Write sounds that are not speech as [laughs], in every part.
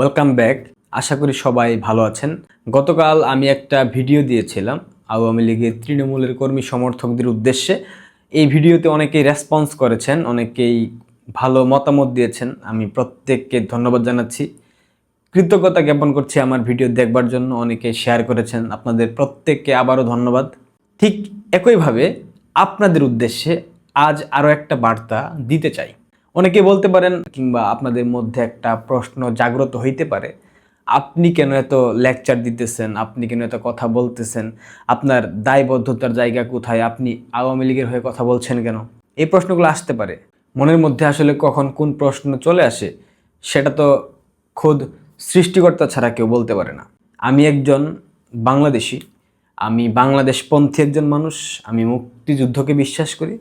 Welcome back আশা করি সবাই ভালো আছেন। গতকাল আমি একটা ভিডিও দিয়েছিলাম আওয়ামী লীগের তৃণমূলের কর্মী সমর্থকদের উদ্দেশ্যে। এই ভিডিওতে অনেকেই রেসপন্স করেছেন, অনেকেই ভালো মতামত দিয়েছেন। আমি প্রত্যেককে ধন্যবাদ জানাচ্ছি। কৃতজ্ঞতা জ্ঞাপন করছি আমার ভিডিও দেখবার জন্য। অনেকে শেয়ার করেছেন, আপনাদের প্রত্যেককে আবারও ধন্যবাদ। ঠিক একইভাবে আপনাদের উদ্দেশ্যে আজ আরও একটা বার্তা দিতে চাই। অনেকে বলতে পারেন কিংবা আপনাদের মধ্যে একটা প্রশ্ন জাগ্রত হইতে পারে, আপনি কেন এত লেকচার দিতেছেন? আপনি কেন এত কথা বলতেছেন? আপনার দায়বদ্ধতার জায়গা কোথায়? আপনি আওয়ামী লীগের হয়ে কথা বলছেন কেন? এই প্রশ্নগুলো আসতে পারে। মনের মধ্যে আসলে কখন কোন প্রশ্ন চলে আসে, সেটা তো খোদ সৃষ্টিকর্তা ছাড়া কেউ বলতে পারে না। আমি একজন বাংলাদেশি, আমি বাংলাদেশপন্থী একজন মানুষ, আমি মুক্তিযুদ্ধকে বিশ্বাস করি।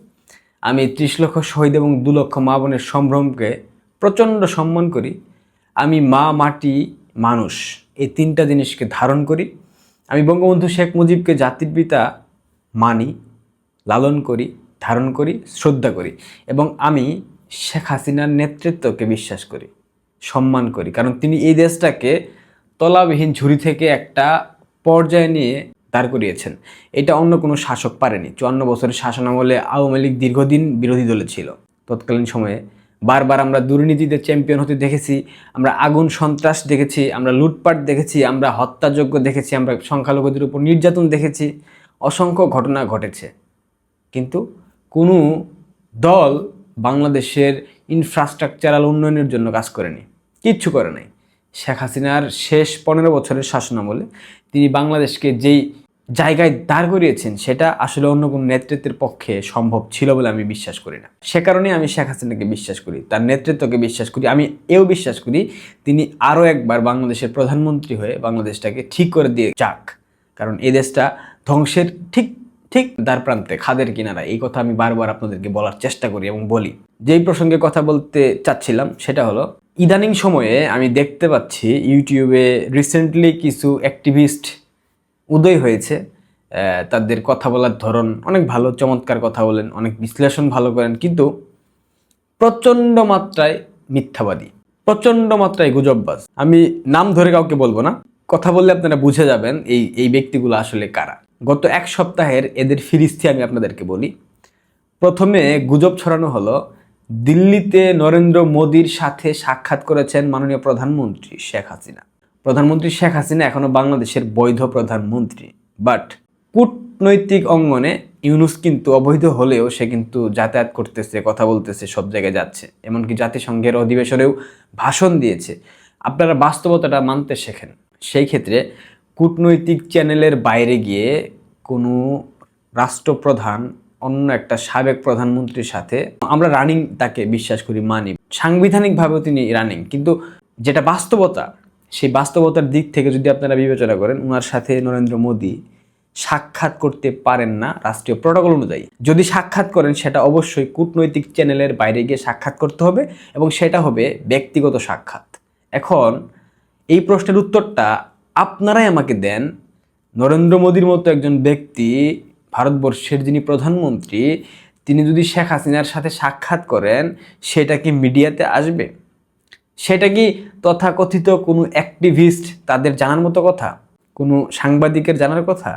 আমি ত্রিশ লক্ষ শহীদ এবং দু লক্ষ মা বোনের সম্ভ্রমকে প্রচণ্ড সম্মান করি। আমি মা, মাটি, মানুষ এই তিনটা জিনিসকে ধারণ করি। আমি বঙ্গবন্ধু শেখ মুজিবকে জাতির পিতা মানি, লালন করি, ধারণ করি, শ্রদ্ধা করি এবং আমি শেখ হাসিনার নেতৃত্বকে বিশ্বাস করি, সম্মান করি। কারণ তিনি এই দেশটাকে তলাবিহীন ঝুড়ি থেকে একটা পর্যায়ে নিয়ে দাঁড় করিয়েছেন। এটা অন্য কোনো শাসক পারেনি। চুয়ান্ন বছরের শাসনামলে আওয়ামী লীগ দীর্ঘদিন বিরোধী দলে ছিল। তৎকালীন সময়ে বারবার আমরা দুর্নীতিতে চ্যাম্পিয়ন হতে দেখেছি, আমরা আগুন সন্ত্রাস দেখেছি, আমরা লুটপাট দেখেছি, আমরা হত্যাযোগ্য দেখেছি, আমরা সংখ্যালঘুদের উপর নির্যাতন দেখেছি, অসংখ্য ঘটনা ঘটেছে। কিন্তু কোনো দল বাংলাদেশের ইনফ্রাস্ট্রাকচারাল উন্নয়নের জন্য কাজ করেনি। কিচ্ছু করে নাই। শেখ হাসিনার শেষ পনেরো বছরের শাসনামলে তিনি বাংলাদেশকে যেই জায়গায় দাঁড় করিয়েছেন, সেটা আসলে অন্য কোনো নেতৃত্বের পক্ষে সম্ভব ছিল বলে আমি বিশ্বাস করি না। সে কারণে আমি শেখ হাসিনাকে বিশ্বাস করি, তার নেতৃত্বকে বিশ্বাস করি, আমি এও বিশ্বাস করি তিনি আরও একবার বাংলাদেশের প্রধানমন্ত্রী হয়ে বাংলাদেশটাকে ঠিক করে দিয়ে যাক। কারণ এই দেশটা ধ্বংসের ঠিক ঠিক দ্বার প্রান্তে, খাদের কিনারা এই কথা আমি বারবার আপনাদেরকে বলার চেষ্টা করি এবং বলি। যেই প্রসঙ্গে কথা বলতে চাচ্ছিলাম, সেটা হলো, ইদানিং সময়ে আমি দেখতে পাচ্ছি ইউটিউবে রিসেন্টলি কিছু অ্যাক্টিভিস্ট উদয় হয়েছে তাদের কথা বলার ধরন অনেক ভালো, চমৎকার কথা বলেন, অনেক বিশ্লেষণ ভালো করেন, কিন্তু প্রচণ্ড মাত্রায় মিথ্যাবাদী, প্রচণ্ড মাত্রায় গুজববাজ। আমি নাম ধরে কাউকে বলব না, কথা বললে আপনারা বুঝে যাবেন এই এই ব্যক্তিগুলো আসলে কারা। গত এক সপ্তাহের এদের ফিরিস্তি আমি আপনাদেরকে বলি। প্রথমে গুজব ছড়ানো হলো দিল্লিতে নরেন্দ্র মোদীর সাথে সাক্ষাৎ করেছেন মাননীয় প্রধানমন্ত্রী শেখ হাসিনা। প্রধানমন্ত্রী শেখ হাসিনা এখনও বাংলাদেশের বৈধ প্রধানমন্ত্রী। বাট কূটনৈতিক অঙ্গনে ইউনুস কিন্তু অবৈধ হলেও সে কিন্তু যাতায়াত করতেছে, কথা বলতেছে, সব জায়গায় যাচ্ছে। এমনকি জাতিসংঘের অধিবেশনেও ভাষণ দিয়েছে। আপনারা বাস্তবতাটা মানতে শেখেন। সেই ক্ষেত্রে কূটনৈতিক চ্যানেলের বাইরে গিয়ে কোনো রাষ্ট্রপ্রধান, অন্য একটা সাবেক প্রধানমন্ত্রীর সাথে আমরা রানিং তাকে বিশ্বাস করি, মানি। সাংবিধানিকভাবেও তিনি রানিং কিন্তু যেটা বাস্তবতা সেই বাস্তবতার দিক থেকে যদি আপনারা বিবেচনা করেন ওনার সাথে নরেন্দ্র মোদী সাক্ষাৎ করতে পারেন না রাষ্ট্রীয় প্রোটোকল অনুযায়ী। যদি সাক্ষাৎ করেন, সেটা অবশ্যই কূটনৈতিক চ্যানেলের বাইরে গিয়ে সাক্ষাৎ করতে হবে এবং সেটা হবে ব্যক্তিগত সাক্ষাৎ। এখন এই প্রশ্নের উত্তরটা আপনারাই আমাকে দেন। নরেন্দ্র মোদীর মতো একজন ব্যক্তি, ভারতবর্ষের যিনি প্রধানমন্ত্রী, তিনি যদি শেখ হাসিনার সাথে সাক্ষাৎ করেন, সেটা কি মিডিয়াতে আসবে? সেটা কি তথাকথিত কোনো অ্যাক্টিভিস্ট তাদের জানার মতো কথা? কোনো সাংবাদিকের জানার কথা?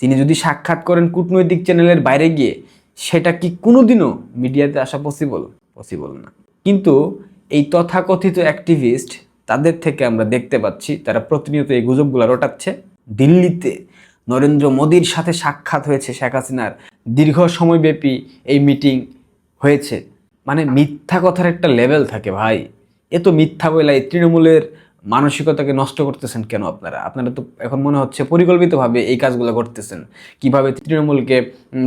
তিনি যদি সাক্ষাৎ করেন কূটনৈতিক চ্যানেলের বাইরে গিয়ে, সেটা কি কোনোদিনও মিডিয়াতে আসা পসিবল পসিবল না। কিন্তু এই তথাকথিত অ্যাক্টিভিস্ট তাদের থেকে আমরা দেখতে পাচ্ছি, তারা প্রতিনিয়ত এই গুজবগুলো রটাচ্ছে। দিল্লিতে নরেন্দ্র মোদীর সাথে সাক্ষাৎ হয়েছে শেখ হাসিনার দীর্ঘ সময়ব্যাপী এই মিটিং হয়েছে। মানে মিথ্যা কথার একটা লেভেল থাকে ভাই। এ তো মিথ্যা বলে তৃণমূলের মানসিকতাকে নষ্ট করতেছেন কেন আপনারা? আপনারা তো এখন মনে হচ্ছে পরিকল্পিতভাবে এই কাজগুলো করতেছেন। কীভাবে তৃণমূলকে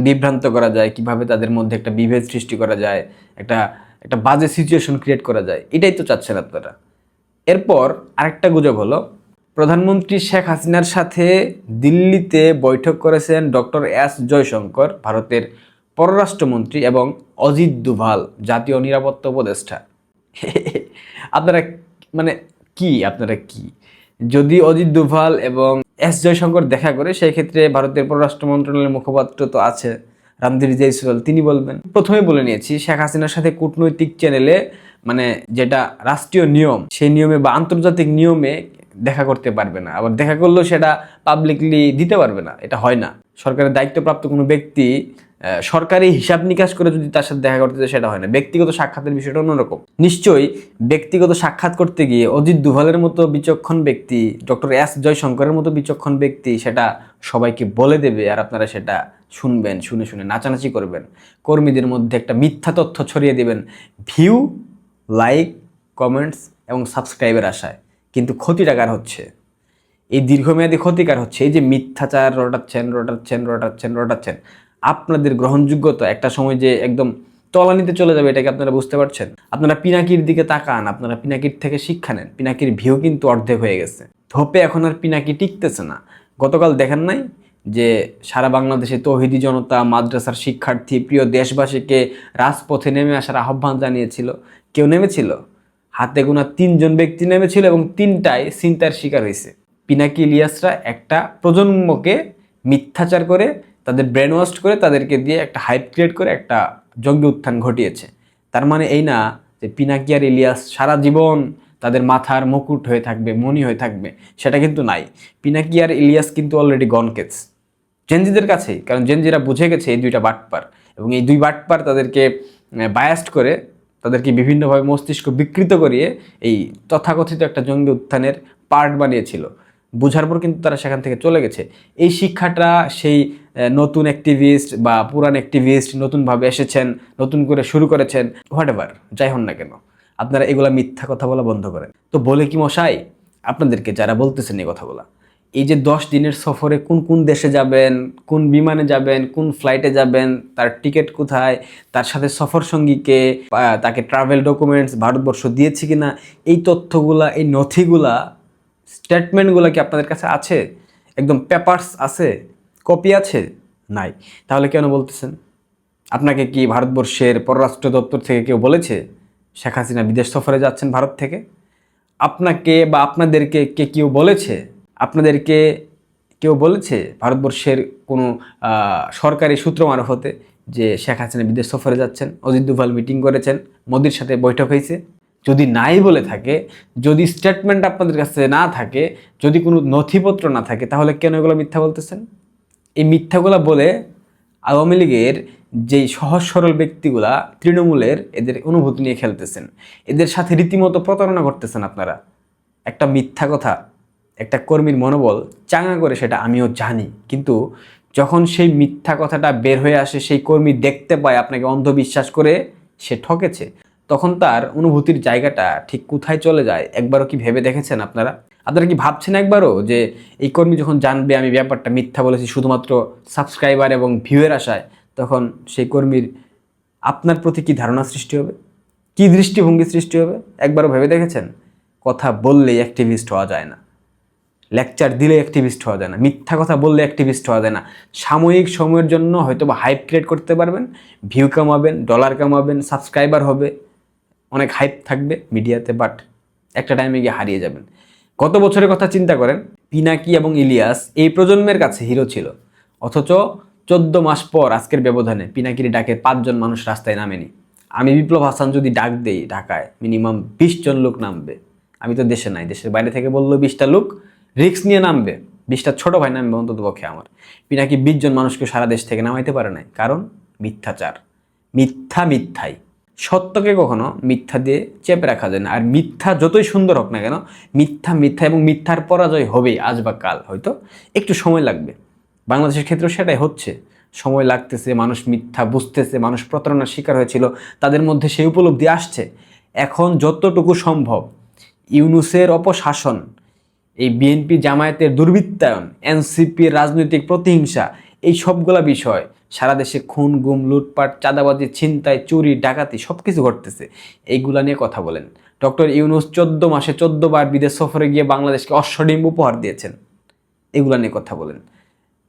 বিভ্রান্ত করা যায়, কীভাবে তাদের মধ্যে একটা বিভেদ সৃষ্টি করা যায়, একটা একটা বাজে সিচুয়েশন ক্রিয়েট করা যায়, এটাই তো চাচ্ছেন আপনারা। এরপর আরেকটা গুজব হলো, প্রধানমন্ত্রী শেখ হাসিনার সাথে দিল্লিতে বৈঠক করেছেন ডক্টর এস জয়শঙ্কর, ভারতের পররাষ্ট্রমন্ত্রী এবং অজিত দুভাল, জাতীয় নিরাপত্তা উপদেষ্টা। [laughs] আপনারা মানে কি, আপনারা কি? যদি অজিত দুভাল এবং এস জয়শঙ্কর দেখা করে সেই ক্ষেত্রে ভারতের পররাষ্ট্র মন্ত্রণালয়ের মুখপাত্র তো আছে, রামধীর জয়সওয়াল। তিনি বলবেন, প্রথমে বলে নিয়েছি, শেখ হাসিনার সাথে কূটনৈতিক চ্যানেলে মানে যেটা রাষ্ট্রীয় নিয়ম, সেই নিয়মে বা আন্তর্জাতিক নিয়মে দেখা করতে পারবে না। আবার দেখা করলেও সেটা পাবলিকলি দিতে পারবে না। এটা হয় না। সরকারের দায়িত্বপ্রাপ্ত কোনো ব্যক্তি সরকারি হিসাব নিকাশ করে যদি তার সাথে দেখা করতে সেটা হয় না। ব্যক্তিগত সাক্ষাতের বিষয়টা অন্যরকম। নিশ্চয়ই ব্যক্তিগত সাক্ষাৎ করতে গিয়ে অজিত দুভালের মতো বিচক্ষণ ব্যক্তি, ডক্টর এস জয়শঙ্করের মতো বিচক্ষণ ব্যক্তি, সেটা সবাইকে বলে দেবে আর আপনারা সেটা শুনবেন, শুনে শুনে নাচানাচি করবেন। কর্মীদের মধ্যে একটা মিথ্যা তথ্য ছড়িয়ে দেবেন। ভিউ, লাইক, কমেন্টস এবং সাবস্ক্রাইবের আশায়। কিন্তু ক্ষতিটা কার হচ্ছে? এই দীর্ঘমেয়াদী ক্ষতিকার হচ্ছে? এই যে মিথ্যাচার রটাচ্ছেন রটাচ্ছেন রটাচ্ছেন রটাচ্ছেন। আপনাদের গ্রহণযোগ্যতা, একটা সময় যে একদম তলানিতে চলে যাবে, এটাকে আপনারা বুঝতে পারছেন? আপনারা পিনাকির দিকে তাকান, আপনারা পিনাকির থেকে শিক্ষা নেন। পিনাকির ভিউ কিন্তু অর্ধেক হয়ে গেছে। ধোপে এখন আর পিনাকি টিকতেছে না। গতকাল দেখেন নাই যে সারা বাংলাদেশে তৌহিদি জনতা, মাদ্রাসার শিক্ষার্থী, প্রিয় দেশবাসীকে রাজপথে নেমে আসার আহ্বান জানিয়েছিল। কেউ নেমেছিল? হাতে গোনা তিনজন ব্যক্তি নেমেছিল এবং তিনটায় চিন্তার শিকার হয়েছে। পিনাকি ইলিয়াসরা একটা প্রজন্মকে মিথ্যাচার করে তাদের ব্রেন ওয়াশ করে তাদেরকে দিয়ে একটা হাইপ ক্রিয়েট করে একটা জঙ্গি উত্থান ঘটিয়েছে। তার মানে এই না যে পিনাকি আর ইলিয়াস সারা জীবন তাদের মাথার মুকুট হয়ে থাকবে মনি হয়ে থাকবে, সেটা কিন্তু নাই। পিনাকি আর ইলিয়াস কিন্তু অলরেডি গনকেস জেনজিদের কাছেই, কারণ জেনজিরা বুঝে গেছে এই দুইটা বাটপার। এবং এই দুই বাটপার তাদেরকে বায়াস্ট করে তাদেরকে বিভিন্নভাবে মস্তিষ্ক বিকৃত করিয়ে এই তথাকথিত একটা জঙ্গি উত্থানের পার্ট বানিয়েছিল। বুঝার পর কিন্তু তারা সেখান থেকে চলে গেছে। এই শিক্ষাটা সেই নতুন অ্যাক্টিভিস্ট বা পুরান অ্যাক্টিভিস্ট নতুনভাবে এসেছেন, নতুন করে শুরু করেছেন হোয়াট এভার যাই হন না কেন, আপনারা এগুলা মিথ্যা কথা বলা বন্ধ করেন। তো বলে কি মশাই, আপনাদেরকে যারা বলতেছেন এই কথাগুলা, এই যে দশ দিনের সফরে কোন কোন দেশে যাবেন, কোন বিমানে যাবেন, কোন ফ্লাইটে যাবেন, তার টিকিট কোথায়, তার সাথে সফর সঙ্গীকে তাকে ট্রাভেল ডকুমেন্টস ভারতবর্ষ দিয়েছে কিনা, এই তথ্যগুলা, এই নথিগুলা স্টেটমেন্টগুলো কি আপনাদের কাছে আছে? একদম পেপারস আছে? কপি আছে? নাই। তাহলে কেন বলতেছেন? আপনাকে কি ভারতবর্ষের পররাষ্ট্র দপ্তর থেকে কেউ বলেছে? শেখ হাসিনা বিদেশ সফরে যাচ্ছেন ভারত থেকে? আপনাকে বা আপনাদেরকে কে কেউ বলেছে? আপনাদেরকে কেউ বলেছে ভারতবর্ষের কোনো সরকারি সূত্র মারফতে যে শেখ হাসিনা বিদেশ সফরে যাচ্ছেন? অজিত দুভাল মিটিং করেছেন। মোদির সাথে বৈঠক হয়েছে। যদি নাই বলে থাকে, যদি স্টেটমেন্ট আপনাদের কাছে না থাকে, যদি কোনো নথিপত্র না থাকে, তাহলে কেন এগুলো মিথ্যা বলতেছেন? এই মিথ্যাগুলো বলে আওয়ামী লীগের যেই সহজ সরল ব্যক্তিগুলা, তৃণমূলের এদের অনুভূতি নিয়ে খেলতেছেন। এদের সাথে রীতিমতো প্রতারণা করতেছেন আপনারা। একটা মিথ্যা কথা, একটা কর্মীর মনোবল চাঙা করে সেটা আমিও জানি। কিন্তু যখন সেই মিথ্যা কথাটা বের হয়ে আসে, সেই কর্মী দেখতে পায়, আপনাকে অন্ধবিশ্বাস করে সে ঠকেছে। তখন তার অনুভূতির জায়গাটা ঠিক কোথায় চলে যায় একবারও কি ভেবে দেখেছেন আপনারা? আপনারা কি ভাবছেন একবারও যে এই কর্মী যখন জানবে আমি ব্যাপারটা মিথ্যা বলেছি শুধুমাত্র সাবস্ক্রাইবার এবং ভিউয়ের আশায়, তখন সেই কর্মীর আপনার প্রতি কি ধারণা সৃষ্টি হবে? কি দৃষ্টিভঙ্গি সৃষ্টি হবে? একবারও ভেবে দেখেছেন? কথা বললেই অ্যাক্টিভিস্ট হওয়া যায় না। লেকচার দিলে অ্যাক্টিভিস্ট হওয়া যায় না। মিথ্যা কথা বললে অ্যাক্টিভিস্ট হওয়া যায় না। সাময়িক সময়ের জন্য হয়তো বা হাইপ ক্রিয়েট করতে পারবেন ভিউ কামাবেন ডলার কামাবেন সাবস্ক্রাইবার হবে। অনেক হাইপ থাকবে মিডিয়াতে বাট একটা টাইমে গিয়ে হারিয়ে যাবেন। গত বছরের কথা চিন্তা করেন? পিনাকি এবং ইলিয়াস এই প্রজন্মের কাছে হিরো ছিল। অথচ চোদ্দ মাস পর আজকের ব্যবধানে পিনাকির ডাকে পাঁচজন মানুষ রাস্তায় নামেনি। আমি বিপ্লব হাসান যদি ডাক দেই ঢাকায় মিনিমাম বিশ জন লোক নামবে। আমি তো দেশে নাই, দেশের বাইরে থেকে বলল বিশটা লোক রিক্স নিয়ে নামবে। বিশটা ছোট ভাই নামবে অন্তত পক্ষে আমার। পিনাকি বিশজন মানুষকে সারা দেশ থেকে নামাইতে পারে নাই। কারণ মিথ্যাচার। মিথ্যা মিথ্যাই। সত্যকে কখনো মিথ্যা দিয়ে চেপে রাখা যায় না। আর মিথ্যা যতই সুন্দর হোক না কেন, মিথ্যা মিথ্যা এবং মিথ্যার পরাজয় হবেই আজ বা কাল, হয়তো? একটু সময় লাগবে। বাংলাদেশের ক্ষেত্রেও সেটাই হচ্ছে। সময় লাগতেছে, মানুষ মিথ্যা বুঝতেছে, মানুষ প্রতারণার শিকার হয়েছিল, তাদের মধ্যে সেই উপলব্ধি আসছে। এখন যতটুকু সম্ভব, ইউনুসের অপশাসন, এই বিএনপি জামায়াতের দুর্বৃত্তায়ন, এনসিপির রাজনৈতিক প্রতিহিংসা এই সবগুলা বিষয়, সারা দেশে খুন, গুম, লুটপাট, চাঁদাবাজি, ছিনতাই, চুরি, ডাকাতি সব কিছু ঘটতেছে। এইগুলা নিয়ে কথা বলেন। ডক্টর ইউনুস চোদ্দ মাসে বার বিদেশ সফরে গিয়ে বাংলাদেশকে অশ্বডিম্ব উপহার দিয়েছেন। এগুলা নিয়ে কথা বলেন।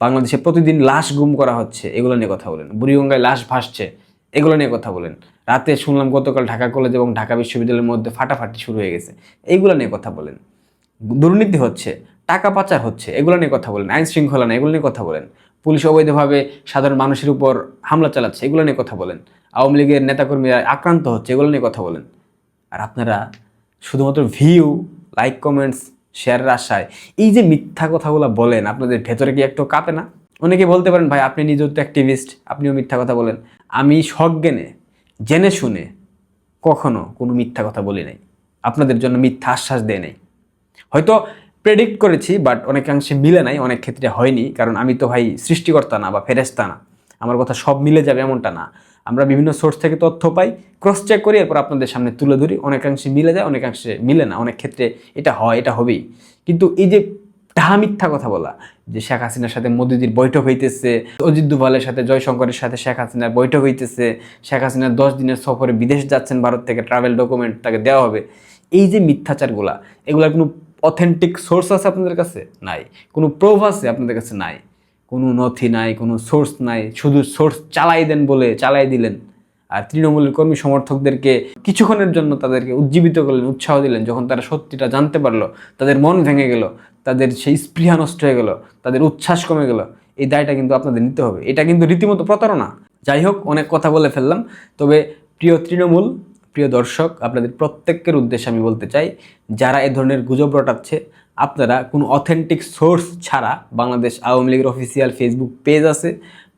বাংলাদেশে প্রতিদিন লাশ গুম করা হচ্ছে, এগুলো নিয়ে কথা বলেন। বুড়িগঙ্গায় লাশ ভাসছে, এগুলো নিয়ে কথা বলেন। রাতে শুনলাম গতকাল ঢাকা কলেজ এবং ঢাকা বিশ্ববিদ্যালয়ের মধ্যে ফাটাফাটি শুরু হয়ে গেছে। এইগুলো নিয়ে কথা বলেন। দুর্নীতি হচ্ছে, টাকা পাচার হচ্ছে, এগুলো নিয়ে কথা বলেন। আইন শৃঙ্খলা এগুলো নিয়ে কথা বলেন। পুলিশ অবৈধভাবে সাধারণ মানুষের উপর হামলা চালাচ্ছে, এগুলো নিয়ে কথা বলেন। আওয়ামী লীগের নেতাকর্মীরা আক্রান্ত হচ্ছে, এগুলো নিয়ে কথা বলেন। আর আপনারা শুধুমাত্র ভিউ লাইক কমেন্টস শেয়ারের আশায় এই যে মিথ্যা কথাগুলো বলেন, আপনাদের ভেতরে কি একটু কাঁপে না? অনেকে বলতে পারেন, ভাই, আপনি নিজেও তো অ্যাক্টিভিস্ট আপনিও মিথ্যা কথা বলেন। আমি সজ্ঞানে জেনে শুনে কখনো কোনো মিথ্যা কথা বলি নাই। আপনাদের জন্য মিথ্যা আশ্বাস দেয় নাই। হয়তো প্রেডিক্ট করেছি বাট অনেকাংশে মিলে নাই, অনেক ক্ষেত্রে হয়নি। কারণ আমি তো ভাই সৃষ্টিকর্তা না বা ফেরেস্তা না। আমার কথা সব মিলে যাবে এমনটা না। আমরা বিভিন্ন সোর্স থেকে তথ্য পাই ক্রস চেক করি, এরপর আপনাদের সামনে তুলে ধরি। অনেকাংশে মিলে যায়, অনেকাংশে মিলে না। অনেক ক্ষেত্রে এটা হয়, এটা হবেই। কিন্তু এই যে ডাহা মিথ্যা কথা বলা, যে শেখ হাসিনার সাথে মোদিজির বৈঠক হইতেছে, অজিত দুভালের সাথে জয়শঙ্করের সাথে শেখ হাসিনার বৈঠক হইতেছে, শেখ হাসিনা দশ দিনের সফরে বিদেশ যাচ্ছেন, ভারত থেকে ট্রাভেল ডকুমেন্ট তাকে দেওয়া হবে। এই যে মিথ্যাচারগুলা, এগুলার কোনো অথেন্টিক সোর্স আছে আপনাদের কাছে? নাই। কোনো প্রুফ আছে আপনাদের কাছে? নাই। কোনো নথি নাই, কোনো সোর্স নাই। শুধু সোর্স চালাই দেন বলে চালাই দিলেন। আর তৃণমূলের কর্মী সমর্থকদেরকে কিছুক্ষণের জন্য তাদেরকে উজ্জীবিত করলেন, উৎসাহ দিলেন। যখন তারা সত্যিটা জানতে পারল, তাদের মন ভেঙে গেল, তাদের সেই স্পৃহা নষ্ট হয়ে গেল, তাদের উচ্ছ্বাস কমে গেল, এই দায়টা কিন্তু আপনাদের নিতে হবে। এটা কিন্তু রীতিমতো প্রতারণা। যাই হোক, অনেক কথা বলে ফেললাম। তবে প্রিয় তৃণমূল প্রিয় দর্শক, আপনাদের প্রত্যেকের উদ্দেশ্যে আমি বলতে চাই, যারা এ ধরনের গুজব রটাচ্ছে, আপনারা কোনো অথেন্টিক সোর্স ছাড়া বাংলাদেশ আওয়ামী লীগের অফিসিয়াল ফেসবুক পেজ আছে,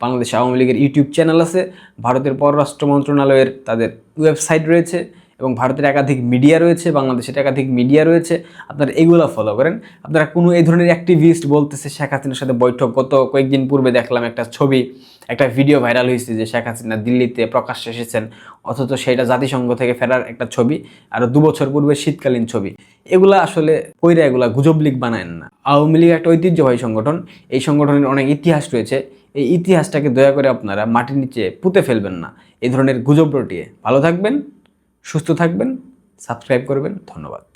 বাংলাদেশ আওয়ামী লীগের ইউটিউব চ্যানেল আছে, ভারতের পররাষ্ট্র মন্ত্রণালয়ের তাদের ওয়েবসাইট রয়েছে এবং ভারতের একাধিক মিডিয়া রয়েছে, বাংলাদেশের একাধিক মিডিয়া রয়েছে, আপনারা এগুলো ফলো করেন। আপনারা কোনো এই ধরনের অ্যাক্টিভিস্ট বলতেছে শেখ হাসিনার সাথে বৈঠক। গত কয়েকদিন পূর্বে দেখলাম একটা ছবি, একটা ভিডিও ভাইরাল হয়েছে যে শেখ হাসিনা দিল্লিতে প্রকাশ্যে এসেছেন, অথচ সেটা জাতিসংঘ থেকে ফেরার একটা ছবি, আর দু বছর পূর্বে শীতকালীন ছবি। এগুলা আসলে কইরা এগুলা গুজব লীগ বানায়েন না। আওয়ামী লীগ একটা ঐতিহ্যবাহী সংগঠন, এই সংগঠনের অনেক ইতিহাস রয়েছে। এই ইতিহাসটাকে দয়া করে আপনারা মাটির নিচে পুঁতে ফেলবেন না। এই ধরনের গুজব রটিয়ে। ভালো থাকবেন। সুস্থ থাকবেন সাবস্ক্রাইব করবেন ধন্যবাদ।